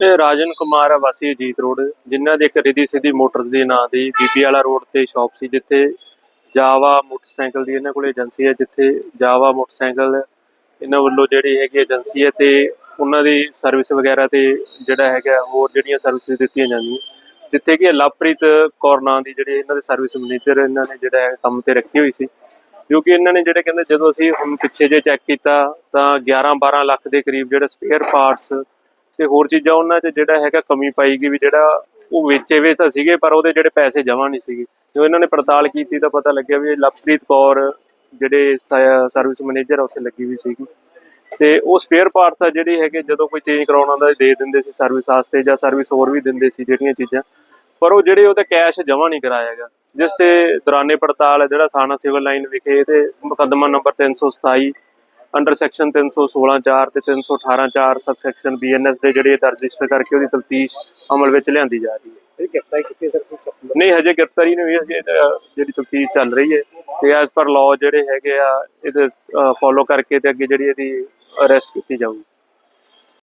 ਇਹ ਰਾਜਨ ਕੁਮਾਰ ਆ, ਵਾਸੀ ਅਜੀਤ ਰੋਡ, ਜਿਨ੍ਹਾਂ ਦੇ ਇੱਕ ਰਿਧੀ ਸਿੱਧੀ ਮੋਟਰਸ ਦੇ ਨਾਂ ਦੀ ਬੀਬੀ ਵਾਲਾ ਰੋਡ ਤੇ ਸ਼ਾਪ ਸੀ, ਜਿੱਥੇ ਜਾਵਾ ਮੋਟਰਸਾਈਕਲ ਦੀ ਇਹਨਾਂ ਕੋਲ ਏਜੰਸੀ ਹੈ, ਜਿੱਥੇ ਜਾਵਾ ਮੋਟਰਸਾਈਕਲ ਇਹਨਾਂ ਵੱਲੋਂ ਜਿਹੜੀ ਹੈਗੀ ਏਜੰਸੀ ਹੈ ਤੇ ਉਹਨਾਂ ਦੀ ਸਰਵਿਸ ਵਗੈਰਾ ਤੇ ਜਿਹੜਾ ਹੈਗਾ ਹੋਰ ਜਿਹੜੀਆਂ ਸਰਵਿਸਿਜ਼ ਦਿੱਤੀਆਂ ਜਾਂਦੀਆਂ। ਜਿੱਥੇ ਕਿ ਲਵਪ੍ਰੀਤ ਕੌਰ ਨਾਂ ਦੀ ਜਿਹੜੀ ਇਹਨਾਂ ਦੇ ਸਰਵਿਸ ਮੈਨੇਜਰ ਇਹਨਾਂ ਨੇ ਜਿਹੜਾ ਹੈ ਕੰਮ ਤੇ ਰੱਖੀ ਹੋਈ ਸੀ ਕਿਉਂਕਿ ਇਹਨਾਂ ਨੇ ਜਿਹੜੇ ਕਹਿੰਦੇ ਜਦੋਂ ਅਸੀਂ ਹੁਣ ਪਿੱਛੇ ਜੇ ਚੈੱਕ ਕੀਤਾ ਤਾਂ 11 12 ਲੱਖ ਦੇ ਕਰੀਬ ਜਿਹੜੇ ਸਪੇਅਰ ਪਾਰਟਸ ਤੇ ਹੋਰ ਚੀਜ਼ਾਂ ਉਹਨਾਂ 'ਚ ਜਿਹੜਾ ਹੈਗਾ ਕਮੀ ਪਾਈ ਗਈ ਵੀ ਜਿਹੜਾ ਉਹ ਵੇਚੇ ਵੇ ਤਾਂ ਸੀਗੇ, ਪਰ ਉਹਦੇ ਜਿਹੜੇ ਪੈਸੇ ਜਮ੍ਹਾਂ ਨਹੀਂ ਸੀਗੇ। ਜਦੋਂ ਇਹਨਾਂ ਨੇ ਪੜਤਾਲ ਕੀਤੀ ਤਾਂ ਪਤਾ ਲੱਗਿਆ ਵੀ ਲਵਪ੍ਰੀਤ ਕੌਰ ਜਿਹੜੇ ਸਰਵਿਸ ਮੈਨੇਜਰ ਉੱਥੇ ਲੱਗੀ ਵੀ ਸੀਗੀ। ਤੇ ਉਹ ਸਪੇਅਰ ਪਾਰਟਸ ਆ ਜਿਹੜੇ ਹੈਗੇ ਜਦੋਂ ਕੋਈ ਚੇਂਜ ਕਰਾਉਣਾ ਹੁੰਦਾ ਦੇ ਦਿੰਦੇ ਸੀ ਸਰਵਿਸ ਵਾਸਤੇ ਜਾਂ ਸਰਵਿਸ ਹੋਰ ਵੀ ਦਿੰਦੇ ਸੀ ਜਿਹੜੀਆਂ ਚੀਜ਼ਾਂ। ਪਰ ਉਹ ਜਿਹੜੇ ਉਹਦਾ ਕੈਸ਼ ਜਮ੍ਹਾਂ ਨਹੀਂ ਕਰਾਇਆਗਾ ਜਿਸ ਤੇ ਦੌਰਾਨੇ ਪੜਤਾਲ ਹੈ ਜਿਹੜਾ ਥਾਣਾ ਸਿਵਲ ਲਾਈਨ ਵਿਖੇ ਤੇ ਮੁਕੱਦਮਾ ਨੰਬਰ 327 ਅੰਡਰ ਸੈਕਸ਼ਨ 316 4 ਤੇ 318 4 ਸਬ ਸੈਕਸ਼ਨ ਬੀਐਨਐਸ ਦੇ ਜਿਹੜੇ ਦਰਜ ਰਜਿਸਟਰ ਕਰਕੇ ਉਹਦੀ ਤਫਤੀਸ਼ ਅਮਲ ਵਿੱਚ ਲਿਆਂਦੀ ਜਾ ਰਹੀ ਹੈ। ਗ੍ਰਿਫਤਾਰੀ ਕੀਤੀ ਸਰ ਨਹੀਂ ਹਜੇ ਗ੍ਰਿਫਤਾਰੀ ਨਹੀਂ ਹੋਈ ਹਜੇ ਜਿਹੜੀ ਤਫਤੀਸ਼ ਚੱਲ ਰਹੀ ਹੈ ਤੇ ਐਸ ਪਰ ਲਾਅ ਜਿਹੜੇ ਹੈਗੇ ਆ ਇਹਦੇ ਫੋਲੋ ਕਰਕੇ ਤੇ ਅੱਗੇ ਜਿਹੜੀ ਇਹਦੀ ਅਰੈਸਟ ਕੀਤੀ ਜਾਊਗੀ।